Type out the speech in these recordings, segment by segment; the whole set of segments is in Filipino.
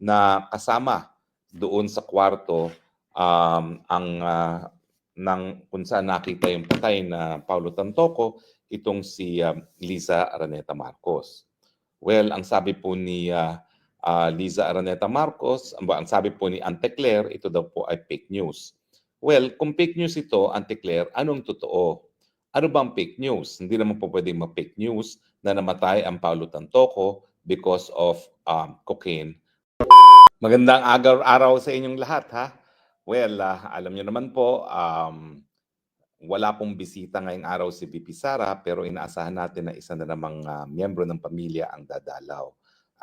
na kasama doon sa kwarto um, ang ah, ng kung saan nakita yung patay na Paulo Tantoco, itong si um, Liza Araneta Marcos. Well, ang sabi po ni ah, ah, Liza Araneta Marcos, ang, sabi po ni Ante Claire, ito daw po ay fake news. Well, kung fake news ito, Ante Claire, anong totoo? Ano bang fake news? Hindi naman po pwedeng ma-fake news na namatay ang Paulo Tantoco because of um, cocaine. Magandang agaw araw sa inyong lahat ha. Well, ah, alam niyo naman po, um, wala pong bisita ngayong araw si VP Sara pero inaasahan natin na isa na namang ah, miyembro ng pamilya ang dadalaw.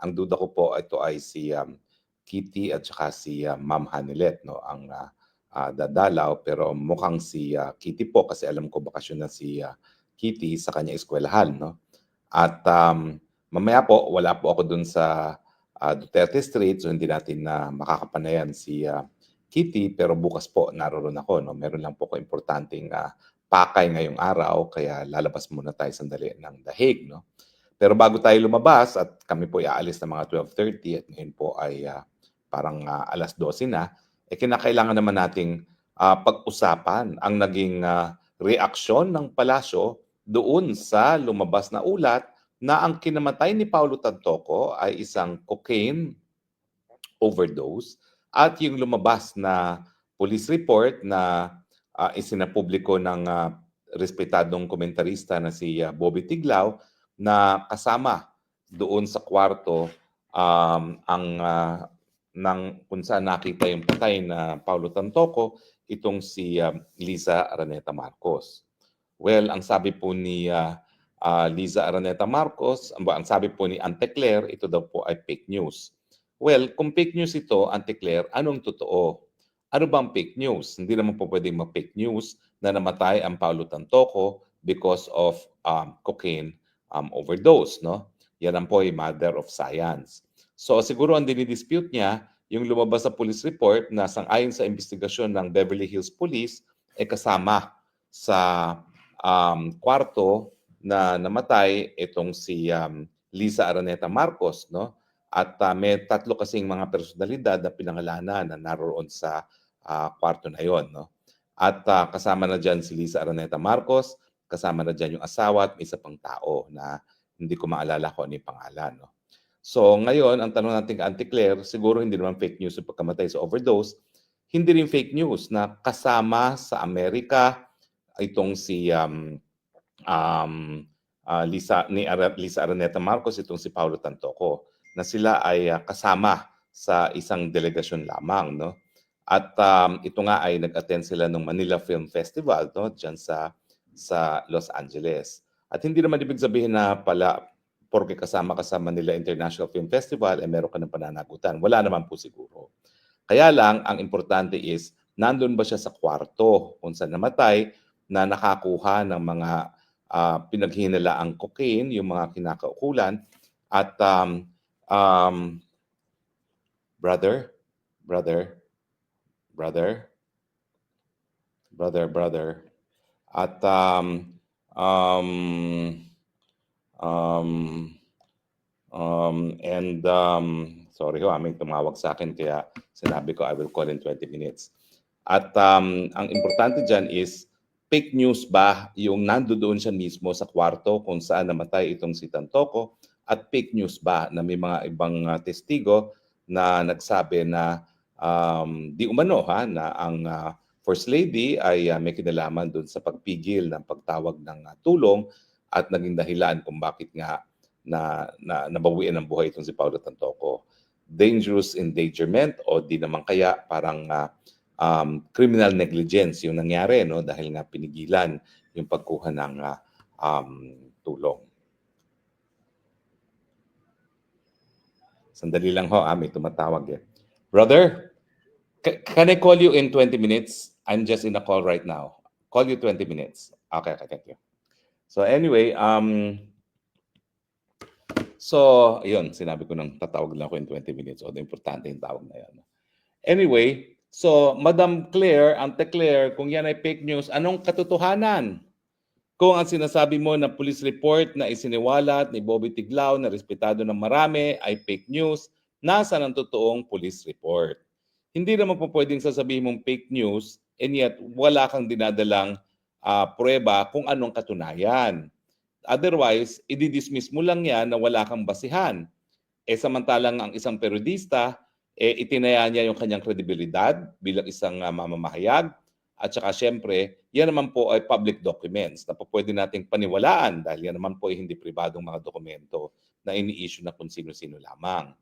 Ang duda ko po ito ay si um, Kitty at saka si ah, Ma'am Hanilet no ang ah, ah, dadalaw pero mukhang si ah, Kitty po kasi alam ko bakasyon na si ah, Kitty sa kanya eskwelahan no. At um, mamaya po wala po ako dun sa ah, Duterte Street so hindi natin na makakapanayan si ah, Kitty pero bukas po naroon ako no. Meron lang po ko importanteng ah, pakay ngayong araw kaya lalabas muna tayo sandali ng dahig no. Pero bago tayo lumabas at kami po aalis ng mga 12:30 at ngayon po ay ah, parang ah, alas 12 na, eh kinakailangan naman nating ah, pag-usapan ang naging ah, reaksyon ng palasyo doon sa lumabas na ulat na ang kinamatay ni Paulo Tantoco ay isang cocaine overdose at yung lumabas na police report na uh, isinapubliko ng ah, respetadong komentarista na si ah, Bobby Tiglao na kasama doon sa kwarto um, ang ah, ng kung saan nakita yung patay na Paulo Tantoco, itong si ah, Liza Araneta Marcos. Well, ang sabi po ni ah, ah, Liza Araneta Marcos, ang, sabi po ni Ante Claire, ito daw po ay fake news. Well, kung fake news ito, Ante Claire, anong totoo? Ano bang fake news? Hindi naman po pwedeng ma-fake news na namatay ang Paulo Tantoco because of um, cocaine um, overdose, no? Yan ang po ay mother of science. So siguro ang dinidispute niya, yung lumabas sa police report na sangayon sa investigasyon ng Beverly Hills Police ay kasama sa um, kwarto na namatay itong si um, Lisa Araneta Marcos, no? At uh, may tatlo kasing mga personalidad na pinangalanan na naroon sa uh, kwarto na yon, no? At uh, kasama na diyan si Lisa Araneta Marcos, kasama na diyan yung asawa at isa pang tao na hindi ko maalala kung ano yung pangalan, no? So ngayon, ang tanong natin kay Auntie Claire, siguro hindi naman fake news yung pagkamatay sa overdose, hindi rin fake news na kasama sa Amerika itong si um, um, ah, Lisa, ni Ara, Lisa Araneta Marcos, itong si Paulo Tantoco, na sila ay ah, kasama sa isang delegasyon lamang. No? At um, ito nga ay nag-attend sila ng Manila Film Festival no? dyan sa, sa Los Angeles. At hindi naman ibig sabihin na pala porke kasama ka sa Manila International Film Festival, eh meron ka ng pananagutan. Wala naman po siguro. Kaya lang, ang importante is, nandun ba siya sa kwarto kung saan namatay na nakakuha ng mga uh, pinaghinalaang cocaine, yung mga kinakaukulan. At um, um, brother, brother, brother, brother, brother. At um, um, um, um, and um, sorry ho, may tumawag sa akin kaya sinabi ko I will call in 20 minutes. At um, ang importante dyan is fake news ba yung nandoon siya mismo sa kwarto kung saan namatay itong si Tantoco at fake news ba na may mga ibang uh, testigo na nagsabi na um, di umano ha na ang uh, First Lady ay uh, may kinalaman doon sa pagpigil ng pagtawag ng uh, tulong at naging dahilan kung bakit nga na, na nabawian ng buhay itong si Paulo Tantoco. Dangerous endangerment o di naman kaya parang uh, um, criminal negligence yung nangyari no dahil nga pinigilan yung pagkuha ng uh, um, tulong. Sandali lang ho, ah, may tumatawag eh. Brother, ca- can I call you in 20 minutes? I'm just in a call right now. Call you 20 minutes. Okay, okay, thank you. So anyway, um, so, yun, sinabi ko nang tatawag lang ako in 20 minutes. O, importante yung tawag na yan. Anyway, so, Madam Claire, Ante Claire, kung yan ay fake news, anong katotohanan? Kung ang sinasabi mo na police report na isiniwalat ni Bobby Tiglao na respetado ng marami ay fake news, nasa ng totoong police report. Hindi naman po pwedeng sasabihin mong fake news and yet wala kang dinadalang ah, prueba kung anong katunayan. Otherwise, ididismiss mo lang yan na wala kang basihan. Eh samantalang ang isang periodista, eh, itinaya niya yung kanyang kredibilidad bilang isang ah, mamamahayag. At saka syempre, yan naman po ay public documents na po pwede nating paniwalaan dahil yan naman po ay hindi pribadong mga dokumento na ini-issue na kung sino-sino lamang.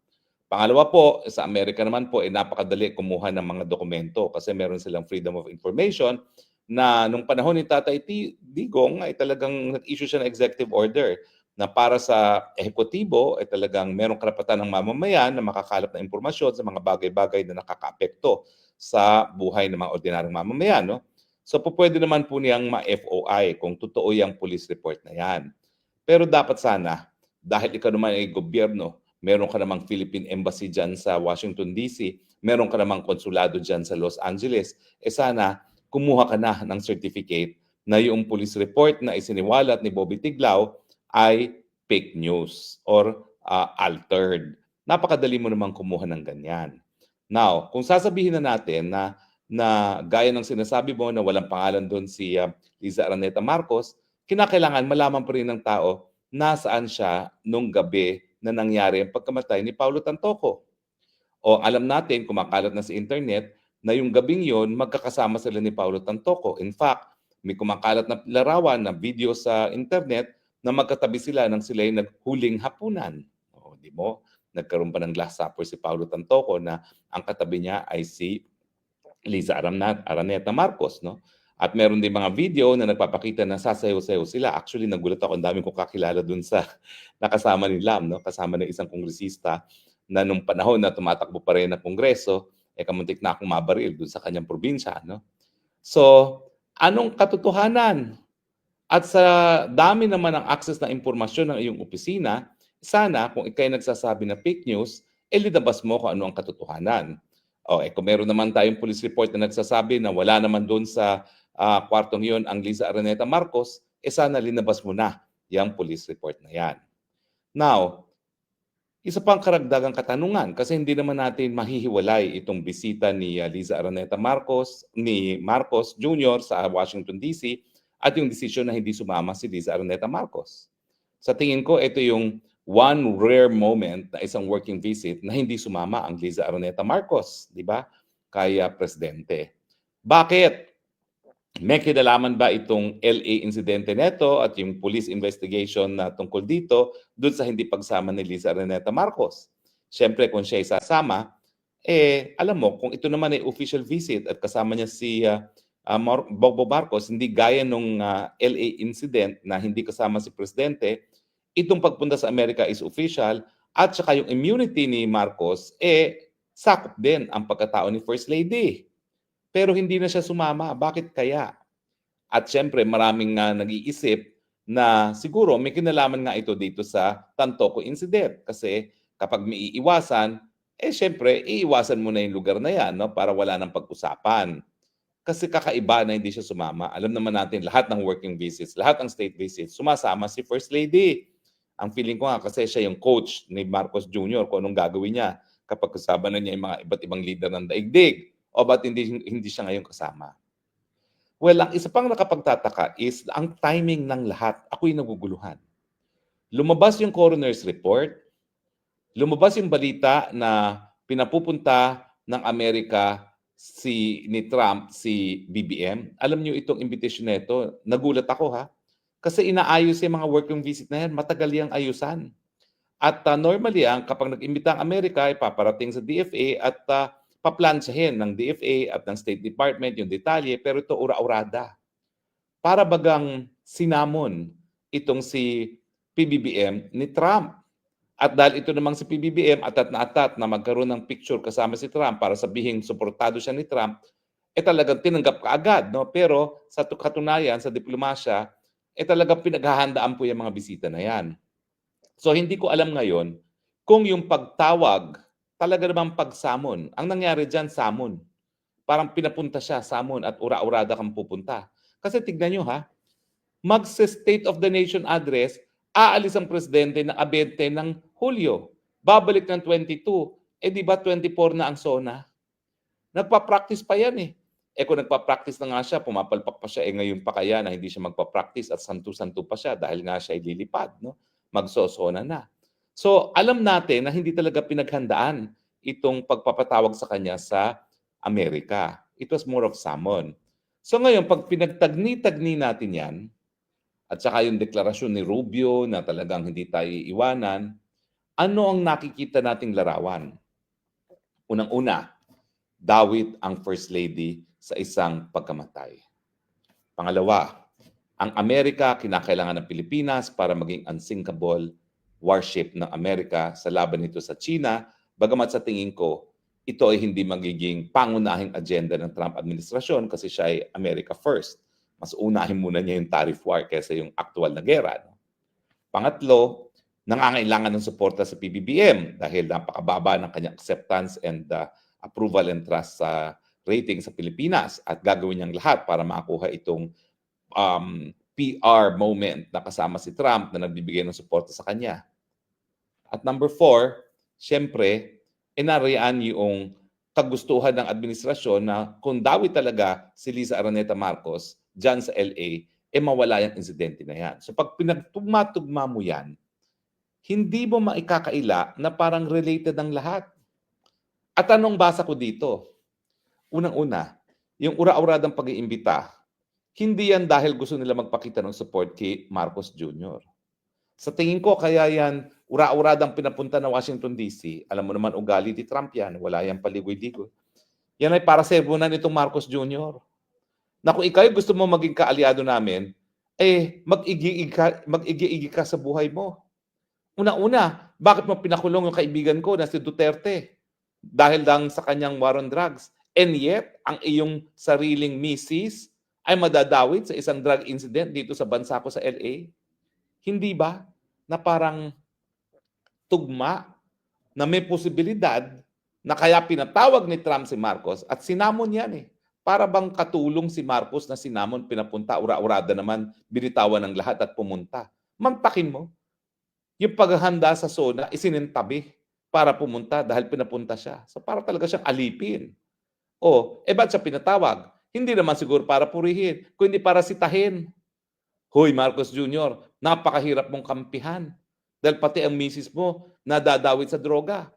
Pangalawa po, sa Amerika naman po, eh, napakadali kumuha ng mga dokumento kasi meron silang freedom of information na nung panahon ni Tatay T- Digong ay talagang nag-issue siya ng executive order na para sa ehekutibo ay talagang merong karapatan ng mamamayan na makakalap ng impormasyon sa mga bagay-bagay na nakakaapekto sa buhay ng mga ordinaryong mamamayan. No? So pwede naman po niyang ma-FOI kung totoo yung police report na yan. Pero dapat sana, dahil ikaw naman ay gobyerno, meron ka namang Philippine Embassy dyan sa Washington DC, meron ka namang konsulado dyan sa Los Angeles, eh sana kumuha ka na ng certificate na yung police report na isiniwalat ni Bobby Tiglao ay fake news or uh, altered. Napakadali mo namang kumuha ng ganyan. Now, kung sasabihin na natin na na gaya ng sinasabi mo na walang pangalan doon si uh, Liza Araneta Marcos, kinakailangan malaman pa rin ng tao nasaan siya nung gabi na nangyari ang pagkamatay ni Paulo Tantoco. O alam natin, kumakalat na sa internet, na yung gabing yon magkakasama sila ni Paulo Tantoco. In fact, may kumakalat na larawan na video sa internet na magkatabi sila nang sila ay naghuling hapunan. O, di mo? Nagkaroon pa ng last supper si Paulo Tantoco na ang katabi niya ay si Liza Araneta, Araneta Marcos. No? At meron din mga video na nagpapakita na sasayaw-sayaw sila. Actually, nagulat ako. Ang dami kong kakilala dun sa nakasama ni Lam. No? Kasama ng isang kongresista na nung panahon na tumatakbo pa rin na kongreso, eh kamuntik na akong mabaril dun sa kanyang probinsya. No? So, anong katotohanan? At sa dami naman ng access na impormasyon ng iyong opisina, sana kung ikay nagsasabi na fake news, eh lidabas mo kung ano ang katotohanan. O, eh, kung meron naman tayong police report na nagsasabi na wala naman doon sa ah, kwartong yun ang Liza Araneta Marcos, eh sana linabas mo na yung police report na yan. Now, isa pang karagdagang katanungan kasi hindi naman natin mahihiwalay itong bisita ni ah, Liza Araneta Marcos, ni Marcos Jr. sa Washington DC at yung desisyon na hindi sumama si Liza Araneta Marcos. Sa tingin ko, ito yung one rare moment na isang working visit na hindi sumama ang Liza Araneta Marcos, di ba? Kaya presidente. Bakit? May kinalaman ba itong LA insidente neto at yung police investigation na tungkol dito doon sa hindi pagsama ni Liza Araneta Marcos? Siyempre, kung siya ay sasama, eh, alam mo, kung ito naman ay official visit at kasama niya si uh, uh, Bobo Marcos, hindi gaya nung uh, LA incident na hindi kasama si Presidente, itong pagpunta sa Amerika is official at saka yung immunity ni Marcos, eh, sakop din ang pagkatao ni First Lady. Pero hindi na siya sumama. Bakit kaya? At syempre, maraming nga nag-iisip na siguro may kinalaman nga ito dito sa Tantoco incident. Kasi kapag may iiwasan, eh syempre, iiwasan mo na yung lugar na yan no? para wala nang pag-usapan. Kasi kakaiba na hindi siya sumama. Alam naman natin, lahat ng working visits, lahat ng state visits, sumasama si First Lady. Ang feeling ko nga kasi siya yung coach ni Marcos Jr. kung anong gagawin niya kapag kasama na niya yung mga iba't ibang leader ng daigdig. O ba't hindi, hindi siya ngayon kasama? Well, ang isa pang nakapagtataka is ang timing ng lahat. Ako'y naguguluhan. Lumabas yung coroner's report. Lumabas yung balita na pinapupunta ng Amerika si ni Trump si BBM. Alam niyo itong invitation nito, nagulat ako ha. Kasi inaayos yung mga working visit na yan, matagal yung ayusan. At uh, normally, ang kapag nag-imbita ang Amerika, ay paparating sa DFA at uh, paplansyahin ng DFA at ng State Department yung detalye, pero ito ura-urada. Para bagang sinamon itong si PBBM ni Trump. At dahil ito namang si PBBM atat na atat na magkaroon ng picture kasama si Trump para sabihin suportado siya ni Trump, eh talagang tinanggap ka agad. No? Pero sa katunayan, sa diplomasya, eh talagang pinaghahandaan po yung mga bisita na yan. So hindi ko alam ngayon kung yung pagtawag talaga namang pagsamon. Ang nangyari dyan, samon. Parang pinapunta siya, samon, at ura-urada kang pupunta. Kasi tignan nyo ha, mag-State of the Nation address, aalis ang presidente ng 20 ng Hulyo. Babalik ng 22. Eh di ba 24 na ang SONA? Nagpa-practice pa yan eh. Eh kung nagpa-practice na nga siya, pumapalpak pa siya, eh ngayon pa kaya na hindi siya magpa-practice at santo-santo pa siya dahil nga siya ay lilipad, no? Magsosona na. So, alam natin na hindi talaga pinaghandaan itong pagpapatawag sa kanya sa Amerika. It was more of summon. So ngayon, pag pinagtagni-tagni natin yan, at saka yung deklarasyon ni Rubio na talagang hindi tayo iiwanan, ano ang nakikita nating larawan? Unang-una, dawit ang First Lady sa isang pagkamatay. Pangalawa, ang Amerika kinakailangan ng Pilipinas para maging unsinkable warship ng Amerika sa laban nito sa China, bagamat sa tingin ko, ito ay hindi magiging pangunahing agenda ng Trump administrasyon kasi siya ay America first. Mas unahin muna niya yung tariff war kaysa yung actual na gera. Pangatlo, nangangailangan ng suporta sa PBBM dahil napakababa ng kanyang acceptance and uh, approval and trust sa rating sa Pilipinas at gagawin niyang lahat para makakuha itong um, PR moment na kasama si Trump na nagbibigay ng suporta sa kanya. At number four, siyempre, inarian yung kagustuhan ng administrasyon na kung dawi talaga si Liza Araneta Marcos dyan sa LA, eh mawala yung insidente na yan. So pag pinagtugma-tugma mo yan, hindi mo maikakaila na parang related ang lahat. At anong basa ko dito? Unang-una, yung ura-uradang pag-iimbita, hindi yan dahil gusto nila magpakita ng support kay Marcos Jr. Sa tingin ko, kaya yan ura-uradang pinapunta ng Washington DC. Alam mo naman, ugali ni Trump yan. Wala yan paligoy-ligoy. Yan ay para sermonan nitong Marcos Jr. Na kung ikaw gusto mo maging kaalyado namin, eh, mag-igi ka, mag-igi ka sa buhay mo. Una-una, bakit mo pinakulong yung kaibigan ko na si Duterte? Dahil lang sa kanyang war on drugs. And yet, ang iyong sariling misis ay madadawit sa isang drug incident dito sa bansa ko sa LA? Hindi ba na parang tugma na may posibilidad na kaya pinatawag ni Trump si Marcos at sinamon yan eh. Para bang katulong si Marcos na sinamon, pinapunta, ura-urada naman, binitawan ng lahat at pumunta. Mantakin mo. Yung paghahanda sa SONA, isinintabi para pumunta dahil pinapunta siya. So para talaga siyang alipin. O, eh ba't siya pinatawag? Hindi naman siguro para purihin, kundi para sitahin. Hoy, Marcos Jr., napakahirap mong kampihan. Dahil pati ang misis mo nadadawit sa droga.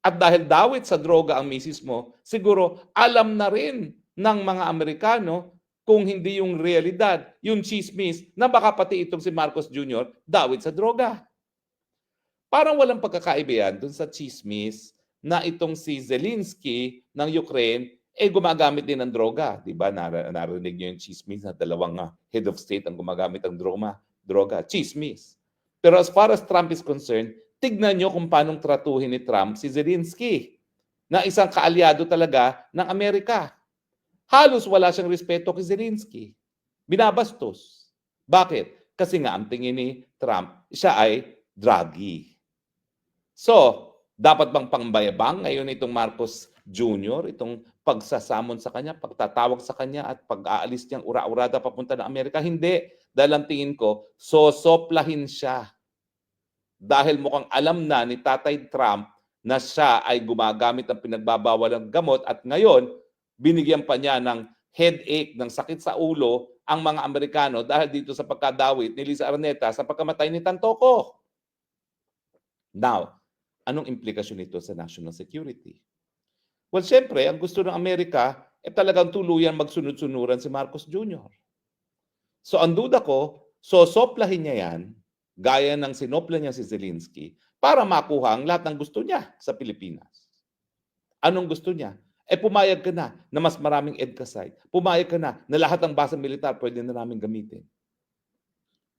At dahil dawit sa droga ang misis mo, siguro alam na rin ng mga Amerikano kung hindi yung realidad, yung chismis, na baka pati itong si Marcos Jr. dawit sa droga. Parang walang pagkakaiba yan dun sa chismis na itong si Zelensky ng Ukraine eh gumagamit din ng droga. Di ba? Nar- narinig niyo yung chismis na dalawang ah, head of state ang gumagamit ng droga. droga. Chismis. Pero as far as Trump is concerned, tignan nyo kung paano tratuhin ni Trump si Zelensky na isang kaalyado talaga ng Amerika. Halos wala siyang respeto kay Zelensky. Binabastos. Bakit? Kasi nga ang tingin ni Trump, siya ay druggy. So, dapat bang pangbayabang ngayon itong Marcos Jr., itong pagsasamon sa kanya, pagtatawag sa kanya at pag-aalis niyang ura-urada papunta ng Amerika? Hindi. Dahil ang tingin ko, sosoplahin siya. Dahil mukhang alam na ni Tatay Trump na siya ay gumagamit ng pinagbabawal ng gamot at ngayon, binigyan pa niya ng headache, ng sakit sa ulo ang mga Amerikano dahil dito sa pagkadawit ni Liza Araneta sa pagkamatay ni Tantoco. Now, anong implikasyon nito sa national security? Well, siyempre, ang gusto ng Amerika, eh talagang tuluyan magsunod-sunuran si Marcos Jr. So, ang duda ko, sosoplahin niya yan, gaya ng sinopla niya si Zelensky, para makuha ang lahat ng gusto niya sa Pilipinas. Anong gusto niya? Eh pumayag ka na na mas maraming EDCA site. Pumayag ka na na lahat ng basa militar pwede na namin gamitin.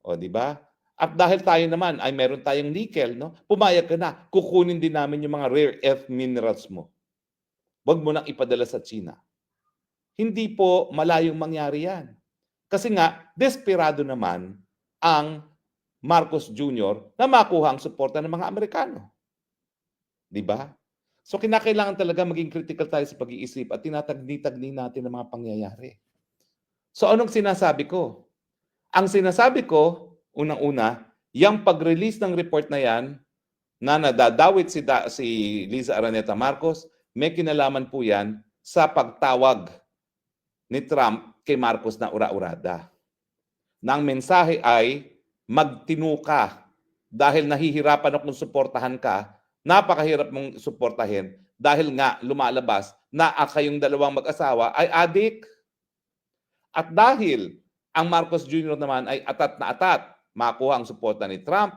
O, di ba? At dahil tayo naman ay meron tayong nickel, no? Pumayag ka na, kukunin din namin yung mga rare earth minerals mo. Huwag mo nang ipadala sa China. Hindi po malayong mangyari yan. Kasi nga, desperado naman ang Marcos Jr. na makuha ang suporta ng mga Amerikano. Di ba? So kinakailangan talaga maging critical tayo sa pag-iisip at tinatagni-tagni natin ang mga pangyayari. So anong sinasabi ko? Ang sinasabi ko, unang-una, yung pag-release ng report na yan, na nadadawit si, da, si Liza Araneta Marcos, may kinalaman po yan sa pagtawag ni Trump kay Marcos na ura-urada. Nang mensahe ay magtinu ka dahil nahihirapan akong suportahan ka, napakahirap mong suportahin dahil nga lumalabas na ang kayong dalawang mag-asawa ay adik. At dahil ang Marcos Jr. naman ay atat na atat, makuha ang suporta ni Trump,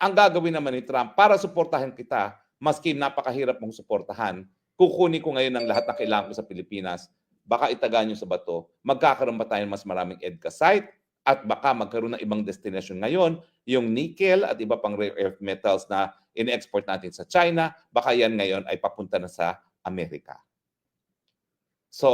ang gagawin naman ni Trump para suportahan kita, maski napakahirap mong suportahan, kukunin ko ngayon ang lahat na kailangan ko sa Pilipinas, baka itaga nyo sa bato, magkakaroon ba tayo ng mas maraming EDCA site, at baka magkaroon ng ibang destination ngayon, yung nickel at iba pang rare earth metals na in-export natin sa China, baka yan ngayon ay papunta na sa Amerika.